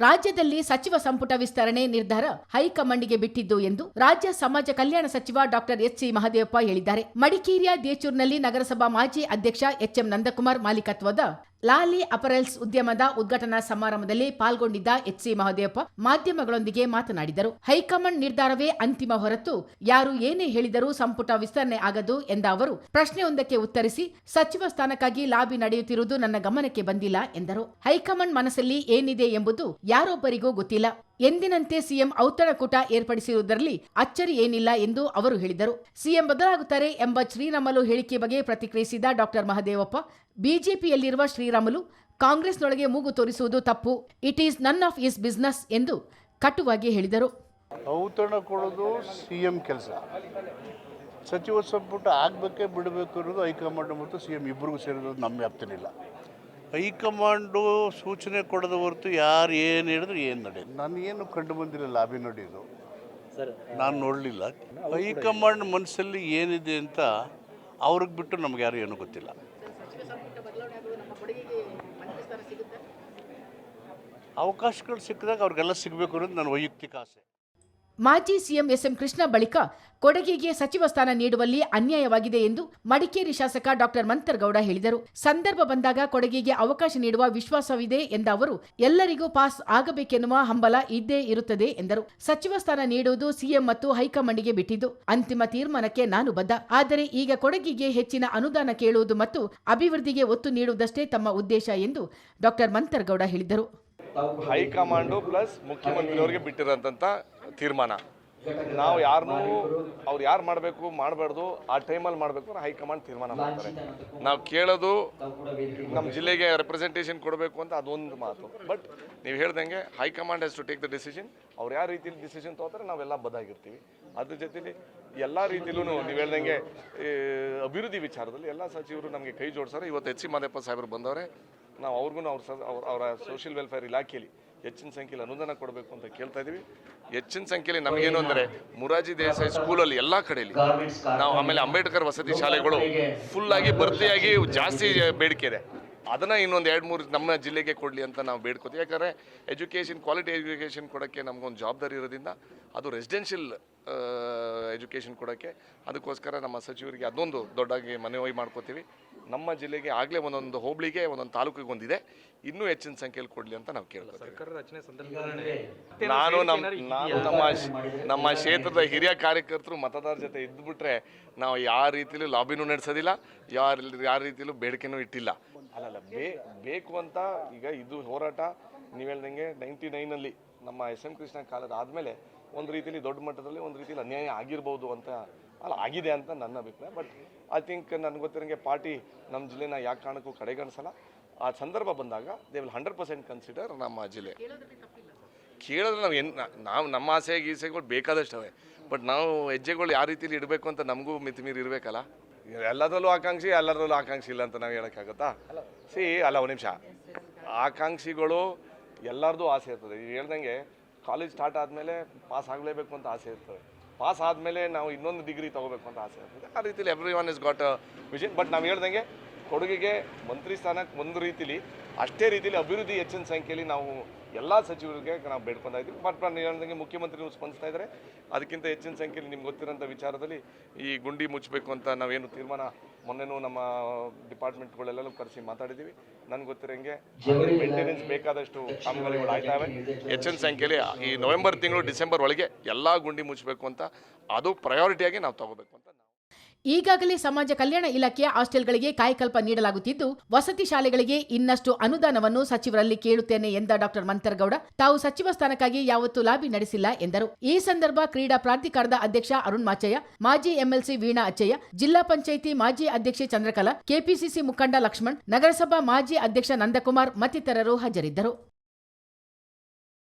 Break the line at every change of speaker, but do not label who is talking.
ರಾಜ್ಯದಲ್ಲಿ ಸಚಿವ ಸಂಪುಟ ವಿಸ್ತರಣೆ ನಿರ್ಧಾರ ಹೈಕಮಾಂಡ್ಗೆ ಬಿಟ್ಟಿದ್ದು ಎಂದು ರಾಜ್ಯ ಸಮಾಜ ಕಲ್ಯಾಣ ಸಚಿವ ಡಾಕ್ಟರ್ ಎಚ್ ಸಿ ಮಹದೇವಪ್ಪ ಹೇಳಿದ್ದಾರೆ. ಮಡಿಕೇರಿಯ ದೇಚೂರಿನಲ್ಲಿ ನಗರಸಭಾ ಮಾಜಿ ಅಧ್ಯಕ್ಷ ಎಚ್ಎಂ ನಂದಕುಮಾರ್ ಮಾಲೀಕತ್ವದ ಲಾಲಿ ಅಪರೆಲ್ಸ್ ಉದ್ಯಮದ ಉದ್ಘಾಟನಾ ಸಮಾರಂಭದಲ್ಲಿ ಪಾಲ್ಗೊಂಡಿದ್ದ ಎಚ್ ಸಿ ಮಹದೇವಪ್ಪ ಮಾಧ್ಯಮಗಳೊಂದಿಗೆ ಮಾತನಾಡಿದರು. ಹೈಕಮಾಂಡ್ ನಿರ್ಧಾರವೇ ಅಂತಿಮ ಹೊರತು ಯಾರು ಏನೇ ಹೇಳಿದರೂ ಸಂಪುಟ ವಿಸ್ತರಣೆ ಆಗದು ಎಂದ ಅವರು, ಪ್ರಶ್ನೆಯೊಂದಕ್ಕೆ ಉತ್ತರಿಸಿ, ಸಚಿವ ಸ್ಥಾನಕ್ಕಾಗಿ ಲಾಬಿ ನಡೆಯುತ್ತಿರುವುದು ನನ್ನ ಗಮನಕ್ಕೆ ಬಂದಿಲ್ಲ ಎಂದರು. ಹೈಕಮಾಂಡ್ ಮನಸ್ಸಲ್ಲಿ ಏನಿದೆ ಎಂಬುದು ಯಾರೊಬ್ಬರಿಗೂ ಗೊತ್ತಿಲ್ಲ. ಎಂದಿನಂತೆ ಸಿಎಂ ಔತಣಕೂಟ ಏರ್ಪಡಿಸಿರುವುದರಲ್ಲಿ ಅಚ್ಚರಿ ಏನಿಲ್ಲ ಎಂದು ಅವರು ಹೇಳಿದರು. ಸಿಎಂ ಬದಲಾಗುತ್ತಾರೆ ಎಂಬ ಶ್ರೀರಾಮಲು ಹೇಳಿಕೆ ಬಗ್ಗೆ ಪ್ರತಿಕ್ರಿಯಿಸಿದ ಡಾಕ್ಟರ್ ಮಹದೇವಪ್ಪ, ಬಿಜೆಪಿಯಲ್ಲಿರುವ ಶ್ರೀರಾಮಲು ಕಾಂಗ್ರೆಸ್ನೊಳಗೆ ಮೂಗು ತೋರಿಸುವುದು ತಪ್ಪು. It is none of his business ಎಂದು ಕಟುವಾಗಿ ಹೇಳಿದರು.
ಔತಣ ಕೊಡೋದು ಸಿಎಂ ಕೆಲಸ. ಸಚಿವ ಸಂಪುಟ ಆಗಬೇಕೇ ಬಿಡಬೇಕು ಅನ್ನೋದು ಹೈಕಮಾಂಡ್ ಮತ್ತು ಸಿಎಂ ಇಬ್ಬರಿಗೂ ಸೇರಿರೋದು ನಮ್ಮ ವ್ಯಾಪ್ತಿನಿಲ್ಲ ಹೈಕಮಾಂಡು ಸೂಚನೆ ಕೊಡದ ಹೊರತು ಯಾರು ಏನು ಹೇಳಿದ್ರು ಏನು ನಡೆಯುತ್ತೆ ನಾನು ಏನು ಕಂಡು ಬಂದಿಲ್ಲ ಲಾಬಿ ನಡೆಯೋದು ನಾನು ನೋಡಲಿಲ್ಲ. ಹೈಕಮಾಂಡ್ ಮನಸ್ಸಲ್ಲಿ ಏನಿದೆ ಅಂತ ಅವ್ರಿಗೆ ಬಿಟ್ಟು ನಮ್ಗೆ ಯಾರು ಏನೂ ಗೊತ್ತಿಲ್ಲ. ಅವಕಾಶಗಳು ಸಿಕ್ಕಿದಾಗ ಅವ್ರಿಗೆಲ್ಲ ಸಿಗಬೇಕು ಅನ್ನೋದು ನನ್ನ ವೈಯಕ್ತಿಕ ಆಸೆ.
ಮಾಜಿ ಸಿಎಂ ಎಸ್ಎಂ ಕೃಷ್ಣ ಬಳಿಕ ಕೊಡಗಿಗೆ ಸಚಿವ ಸ್ಥಾನ ನೀಡುವಲ್ಲಿ ಅನ್ಯಾಯವಾಗಿದೆ ಎಂದು ಮಡಿಕೇರಿ ಶಾಸಕ ಡಾಕ್ಟರ್ ಮಂತರ್ಗೌಡ ಹೇಳಿದರು. ಸಂದರ್ಭ ಬಂದಾಗ ಕೊಡಗಿಗೆ ಅವಕಾಶ ನೀಡುವ ವಿಶ್ವಾಸವಿದೆ ಎಂದ ಅವರು, ಎಲ್ಲರಿಗೂ ಪಾಸ್ ಆಗಬೇಕೆನ್ನುವ ಹಂಬಲ ಇದ್ದೇ ಇರುತ್ತದೆ ಎಂದರು. ಸಚಿವ ಸ್ಥಾನ ನೀಡುವುದು ಸಿಎಂ ಮತ್ತು ಹೈಕಮಾಂಡ್ಗೆ ಬಿಟ್ಟಿದ್ದು. ಅಂತಿಮ ತೀರ್ಮಾನಕ್ಕೆ ನಾನು ಬದ್ಧ. ಆದರೆ ಈಗ ಕೊಡಗಿಗೆ ಹೆಚ್ಚಿನ ಅನುದಾನ ಕೇಳುವುದು ಮತ್ತು ಅಭಿವೃದ್ಧಿಗೆ ಒತ್ತು ನೀಡುವುದಷ್ಟೇ ತಮ್ಮ ಉದ್ದೇಶ ಎಂದು ಡಾಕ್ಟರ್ ಮಂತರ್ಗೌಡ ಹೇಳಿದರು.
ಹೈಕಮಾಂಡು ಪ್ಲಸ್ ಮುಖ್ಯಮಂತ್ರಿಯವರಿಗೆ ಬಿಟ್ಟಿರೋಂಥ ತೀರ್ಮಾನ. ನಾವು ಯಾರನ್ನೂ ಅವ್ರು ಯಾರು ಮಾಡಬೇಕು, ಮಾಡಬಾರ್ದು, ಆ ಟೈಮಲ್ಲಿ ಮಾಡಬೇಕು ಹೈಕಮಾಂಡ್ ತೀರ್ಮಾನ ಮಾಡ್ತಾರೆ. ನಾವು ಕೇಳೋದು ನಮ್ಮ ಜಿಲ್ಲೆಗೆ ರೆಪ್ರೆಸೆಂಟೇಷನ್ ಕೊಡಬೇಕು ಅಂತ ಅದೊಂದು ಮಾತು. ಬಟ್ ನೀವು ಹೇಳ್ದಂಗೆ high command has to take the decision ಅವ್ರು ಯಾವ ರೀತಿಯಲ್ಲಿ ಡಿಸಿಷನ್ ತೊಗೋತಾರೆ ನಾವೆಲ್ಲ ಬದಾಗಿರ್ತೀವಿ ಅದ್ರ ಜೊತೆಲಿ ಎಲ್ಲ ರೀತಿಲೂ ನೀವು ಹೇಳ್ದಂಗೆ ಅಭಿವೃದ್ಧಿ ವಿಚಾರದಲ್ಲಿ ಎಲ್ಲ ಸಚಿವರು ನಮಗೆ ಕೈ ಜೋಡಿಸೋರು. ಇವತ್ತು ಎಚ್ ಸಿ ಮಾದೇಪ್ಪ ಸಾಹೇಬರು ಬಂದವರೆ ನಾವು ಅವ್ರಿಗೂ ಅವ್ರ ಅವ್ರ ಸೋಷಿಯಲ್ ವೆಲ್ಫೇರ್ ಇಲಾಖೆಯಲ್ಲಿ ಹೆಚ್ಚಿನ ಸಂಖ್ಯೆಯಲ್ಲಿ ಅನುದಾನ ಕೊಡಬೇಕು ಅಂತ ಕೇಳ್ತಾ ಇದೀವಿ. ಹೆಚ್ಚಿನ ಸಂಖ್ಯೆಯಲ್ಲಿ ನಮಗೇನು ಅಂದರೆ ಮುರಾಜಿ ದೇಸಾಯಿ ಸ್ಕೂಲಲ್ಲಿ ಎಲ್ಲ ಕಡೆಯಲ್ಲಿ ನಾವು ಆಮೇಲೆ ಅಂಬೇಡ್ಕರ್ ವಸತಿ ಶಾಲೆಗಳು ಫುಲ್ಲಾಗಿ ಭರ್ತಿಯಾಗಿ ಜಾಸ್ತಿ ಬೇಡಿಕೆ ಇದೆ. ಅದನ್ನು ಇನ್ನೊಂದು ಎರಡು ಮೂರು ನಮ್ಮ ಜಿಲ್ಲೆಗೆ ಕೊಡಲಿ ಅಂತ ನಾವು ಬೇಡ್ಕೋತೀವಿ. ಯಾಕಂದರೆ ಎಜುಕೇಷನ್ ಕ್ವಾಲಿಟಿ ಎಜುಕೇಷನ್ ಕೊಡೋಕ್ಕೆ ನಮಗೊಂದು ಜವಾಬ್ದಾರಿ ಇರೋದ್ರಿಂದ ಅದು ರೆಸಿಡೆನ್ಷಿಯಲ್ ಎಜುಕೇಷನ್ ಕೊಡೋಕ್ಕೆ ಅದಕ್ಕೋಸ್ಕರ ನಮ್ಮ ಸಚಿವರಿಗೆ ಅದೊಂದು ದೊಡ್ಡಾಗಿ ಮನವಿ ಮಾಡ್ಕೋತೀವಿ. ನಮ್ಮ ಜಿಲ್ಲೆಗೆ ಆಗಲೇ ಒಂದೊಂದು ಹೋಬಳಿಗೆ ಒಂದೊಂದು ತಾಲೂಕಿಗೆ ಒಂದಿದೆ. ಇನ್ನೂ ಹೆಚ್ಚಿನ ಸಂಖ್ಯೆಯಲ್ಲಿ ಕೊಡಲಿ ಅಂತ ನಾವು ಕೇಳ್ಕೊತೀವಿ.
ಸರ್ಕಾರ ರಚನೆ ಸಂದರ್ಭದಲ್ಲಿ
ನಾನು ನಮ್ಮ ನಾನು ನಮ್ಮ ನಮ್ಮ ಕ್ಷೇತ್ರದ ಹಿರಿಯ ಕಾರ್ಯಕರ್ತರು ಮತದಾರರ ಜೊತೆ ಇದ್ದುಬಿಟ್ರೆ ನಾವು ಯಾವ ರೀತಿಯಲ್ಲೂ ಲಾಬಿನೂ ನಡೆಸೋದಿಲ್ಲ ಯಾರ ಯಾವ ರೀತಿಯಲ್ಲೂ ಬೇಡಿಕೆನೂ ಇಟ್ಟಿಲ್ಲ. ಅಲ್ಲಲ್ಲ ಬೇ ಬೇಕು ಅಂತ ಈಗ ಇದು ಹೋರಾಟ ನೀವು ಹೇಳ್ದಂಗೆ ನೈಂಟಿ ನೈನಲ್ಲಿ ನಮ್ಮ ಎಸ್ ಎಂ ಕೃಷ್ಣ ಕಾಲದ ಆದಮೇಲೆ ಒಂದು ರೀತಿಯಲ್ಲಿ ದೊಡ್ಡ ಮಟ್ಟದಲ್ಲಿ ಒಂದು ರೀತಿಯಲ್ಲಿ ಅನ್ಯಾಯ ಆಗಿರ್ಬೋದು ಅಂತ ಅಲ್ಲ, ಆಗಿದೆ ಅಂತ ನನ್ನ ಅಭಿಪ್ರಾಯ. ಬಟ್ ಐ ಥಿಂಕ್ ನನಗೆ ಗೊತ್ತಿರೋಂಗೆ ಪಾರ್ಟಿ ನಮ್ಮ ಜಿಲ್ಲೆನ ಯಾಕೆ ಕಾರಣಕ್ಕೂ ಕಡೆಗಣಿಸಲ್ಲ. ಆ ಸಂದರ್ಭ ಬಂದಾಗ they will hundred percent consider ನಮ್ಮ ಜಿಲ್ಲೆ. ಕೇಳಿದ್ರೆ ನಾವು ಏನು, ನಾವು ನಮ್ಮ ಆಸೆ ಬೇಕಾದಷ್ಟು. ಅವೇ ಬಟ್ ನಾವು ಹೆಜ್ಜೆಗಳು ಯಾವ ರೀತಿಲಿ ಇಡಬೇಕು ಅಂತ ನಮಗೂ ಮಿತಿ ಮೀರಿ ಇರಬೇಕಲ್ಲ? ಎಲ್ಲದರಲ್ಲೂ ಆಕಾಂಕ್ಷಿ ಎಲ್ಲರಲ್ಲೂ ಆಕಾಂಕ್ಷಿ ಇಲ್ಲ ಅಂತ ನಾವು ಹೇಳೋಕ್ಕಾಗತ್ತಾ? ಸಿ ಅಲ್ಲ, ಒಂದು ನಿಮಿಷ. ಆಕಾಂಕ್ಷಿಗಳು ಎಲ್ಲರದ್ದು ಆಸೆ ಇರ್ತದೆ. ಈಗ ಹೇಳ್ದಂಗೆ ಕಾಲೇಜ್ ಸ್ಟಾರ್ಟ್ ಆದಮೇಲೆ ಪಾಸ್ ಆಗಲೇಬೇಕು ಅಂತ ಆಸೆ ಇರ್ತದೆ. ಪಾಸ್ ಆದಮೇಲೆ ನಾವು ಇನ್ನೊಂದು ಡಿಗ್ರಿ ತೊಗೋಬೇಕು ಅಂತ ಆಸೆ. ಆ ರೀತಿಲಿ every one is got vision but ನಾವು ಹೇಳ್ದಂಗೆ ಕೊಡಗಿಗೆ ಮಂತ್ರಿ ಸ್ಥಾನಕ್ಕೆ ಒಂದು ರೀತಿಲಿ ಅಷ್ಟೇ ರೀತಿಲಿ ಅಭಿವೃದ್ಧಿ ಹೆಚ್ಚಿನ ಸಂಖ್ಯೆಯಲ್ಲಿ ನಾವು ಎಲ್ಲ ಸಚಿವರಿಗೆ ನಾವು ಬೇಡ್ಕೊತಾ ಇದ್ದೀವಿ. ಬಟ್ ನಾನು ಹೇಳ್ದಂಗೆ ಮುಖ್ಯಮಂತ್ರಿಗಳು ಸ್ಪಂದಿಸ್ತಾ ಇದ್ದಾರೆ. ಅದಕ್ಕಿಂತ ಹೆಚ್ಚಿನ ಸಂಖ್ಯೆಯಲ್ಲಿ ನಿಮ್ಗೆ ಗೊತ್ತಿರೋಂಥ ವಿಚಾರದಲ್ಲಿ ಈ ಗುಂಡಿ ಮುಚ್ಚಬೇಕು ಅಂತ ನಾವೇನು ತೀರ್ಮಾನ ಮೊನ್ನೆನೂ ನಮ್ಮ ಡಿಪಾರ್ಟ್ಮೆಂಟ್ಗಳೆಲ್ಲರೂ ಕರೆಸಿ ಮಾತಾಡಿದ್ದೀವಿ. ನನಗೆ ಗೊತ್ತಿರೋಂಗೆ ಮೇಂಟೆನೆನ್ಸ್ ಬೇಕಾದಷ್ಟು ಕಾಮಗಾರಿಗಳು ಆಯ್ತಾವೆ ಹೆಚ್ಚಿನ ಸಂಖ್ಯೆಯಲ್ಲಿ ಈ ನವೆಂಬರ್ ತಿಂಗಳು ಡಿಸೆಂಬರ್ ಒಳಗೆ ಎಲ್ಲ ಗುಂಡಿ ಮುಚ್ಚಬೇಕು ಅಂತ ಅದು ಪ್ರಯಾರಿಟಿಯಾಗಿ ನಾವು ತಗೋಬೇಕು ಅಂತ
ಈಗಾಗಲೇ ಸಮಾಜ ಕಲ್ಯಾಣ ಇಲಾಖೆಯ ಹಾಸ್ಟೆಲ್ಗಳಿಗೆ ಕಾಯಕಲ್ಪ ನೀಡಲಾಗುತ್ತಿದ್ದು, ವಸತಿ ಶಾಲೆಗಳಿಗೆ ಇನ್ನಷ್ಟು ಅನುದಾನವನ್ನು ಸಚಿವರಲ್ಲಿ ಕೇಳುತ್ತೇನೆ ಎಂದ ಡಾಕ್ಟರ್ ಮಂತರ್ಗೌಡ. ತಾವು ಸಚಿವ ಸ್ಥಾನಕ್ಕಾಗಿ ಯಾವತ್ತೂ ಲಾಬಿ ನಡೆಸಿಲ್ಲ ಎಂದರು. ಈ ಸಂದರ್ಭ ಕ್ರೀಡಾ ಪ್ರಾಧಿಕಾರದ ಅಧ್ಯಕ್ಷ ಅರುಣ್ ಮಾಚಯ್ಯ, ಮಾಜಿ ಎಂಎಲ್ಸಿ ವೀಣಾ ಅಚ್ಚಯ್ಯ, ಜಿಲ್ಲಾ ಪಂಚಾಯಿತಿ ಮಾಜಿ ಅಧ್ಯಕ್ಷೆ ಚಂದ್ರಕಲಾ, ಕೆಪಿಸಿಸಿ ಮುಖಂಡ ಲಕ್ಷ್ಮಣ್, ನಗರಸಭಾ ಮಾಜಿ ಅಧ್ಯಕ್ಷ ನಂದಕುಮಾರ್ ಮತ್ತಿತರರು ಹಾಜರಿದ್ದರು.